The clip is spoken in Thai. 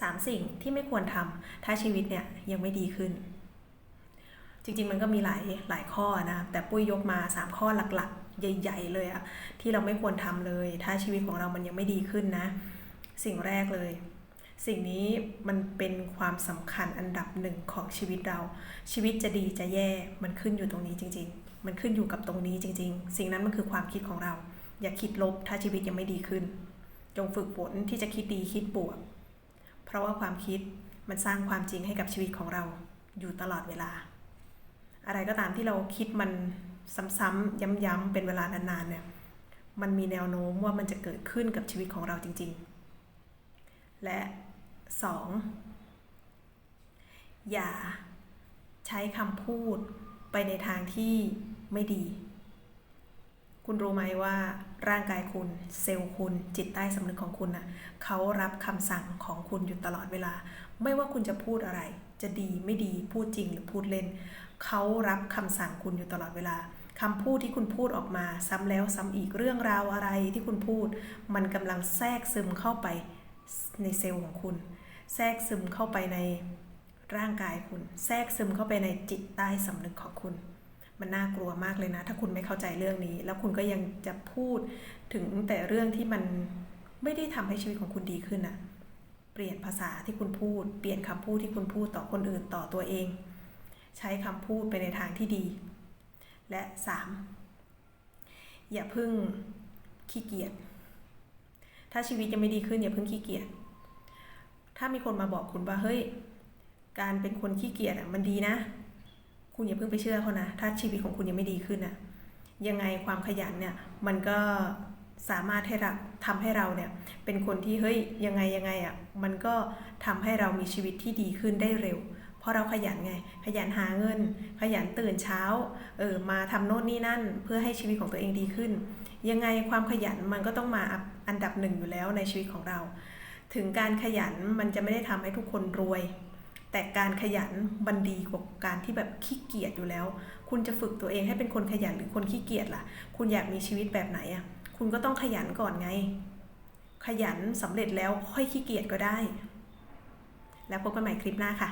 สามสิ่งที่ไม่ควรทำถ้าชีวิตเนี่ยยังไม่ดีขึ้น จริงๆมันก็มีหลายหลายข้อนะแต่ปุ้ยยกมา 3 ข้อหลักๆ ใหญ่ ๆ เลยอะที่เราไม่ควรทำเลย ถ้าชีวิตของเรามันยังไม่ดีขึ้นนะ สิ่งแรกเลย สิ่งนี้มันเป็นความสำคัญอันดับหนึ่งของชีวิตเรา ชีวิตจะดีจะแย่มันขึ้นอยู่ตรงนี้จริง ๆ มันขึ้นอยู่กับตรงนี้จริง ๆ สิ่งนั้นมันคือความคิดของเรา อย่าคิดลบถ้าชีวิตยังไม่ดีขึ้น จงฝึกฝนที่จะคิดดีคิดบวก เพราะว่าความคิดมันสร้างความจริงให้กับชีวิตของเราอยู่ตลอดเวลา อะไรก็ตามที่เราคิดมันซ้ำๆย้ำๆเป็นเวลานานๆเนี่ยมันมีแนวโน้มว่ามันจะเกิดขึ้นกับชีวิตของเราจริง ๆ และสองอย่าใช้คำพูดไปในทางที่ไม่ดี คุณรู้ไหมว่าร่างกายคุณเซลล์คุณ จิตใต้สำนึกของคุณน่ะเขารับคำสั่งของคุณอยู่ตลอดเวลา ไม่ว่าคุณจะพูดอะไร จะดีไม่ดีพูดจริงหรือพูดเล่น เขารับคำสั่งคุณอยู่ตลอดเวลาคำพูดที่คุณพูดออกมา ซ้ำแล้วซ้ำอีกเรื่องราวอะไรที่คุณพูด มันกำลังแทรกซึมเข้าไปในเซลล์ของคุณ แทรกซึมเข้าไปในร่างกายคุณ แทรกซึมเข้าไปในจิตใต้สำนึกของคุณ มันน่ากลัวมากเลยนะ ถ้าคุณไม่เข้าใจเรื่องนี้ แล้วคุณก็ยังจะพูดถึงแต่เรื่องที่มันไม่ได้ทำให้ชีวิตของคุณดีขึ้นอะเปลี่ยนภาษาที่คุณพูด เปลี่ยนคำพูดที่คุณพูดต่อคนอื่นต่อตัวเอง ใช้คำพูดไปในทางที่ดี และสามอย่าพึ่งขี้เกียจถ้าชีวิตยังไม่ดีขึ้นอย่าพึ่งขี้เกียจถ้ามีคนมาบอกคุณว่าเฮ้ย การเป็นคนขี้เกียจอะมันดีนะ คุณอย่าเพิ่งไปเชื่อเขานะ ถ้าชีวิตของคุณยังไม่ดีขึ้นอะยังไงความขยันเนี่ยมันก็สามารถให้เราทำให้เราเนี่ยเป็นคนที่เฮ้ยยังไงยังไงอะมันก็ทำให้เรามีชีวิตที่ดีขึ้นได้เร็ว เพราะเราขยันไง ขยันหาเงิน ขยันตื่นเช้าเออมาทำโน่นนี่นั่น เพื่อให้ชีวิตของตัวเองดีขึ้น ยังไงความขยันมันก็ต้องมาอันดับหนึ่งอยู่แล้วในชีวิตของเรา ถึงการขยันมันจะไม่ได้ทำให้ทุกคนรวย แต่การขยันมันดีกว่าการที่แบบขี้เกียจอยู่แล้ว คุณจะฝึกตัวเองให้เป็นคนขยันหรือคนขี้เกียจล่ะ คุณอยากมีชีวิตแบบไหนอะ คุณก็ต้องขยันก่อนไง ขยันสำเร็จแล้วค่อยขี้เกียจก็ได้ แล้วพบกันใหม่คลิปหน้าค่ะ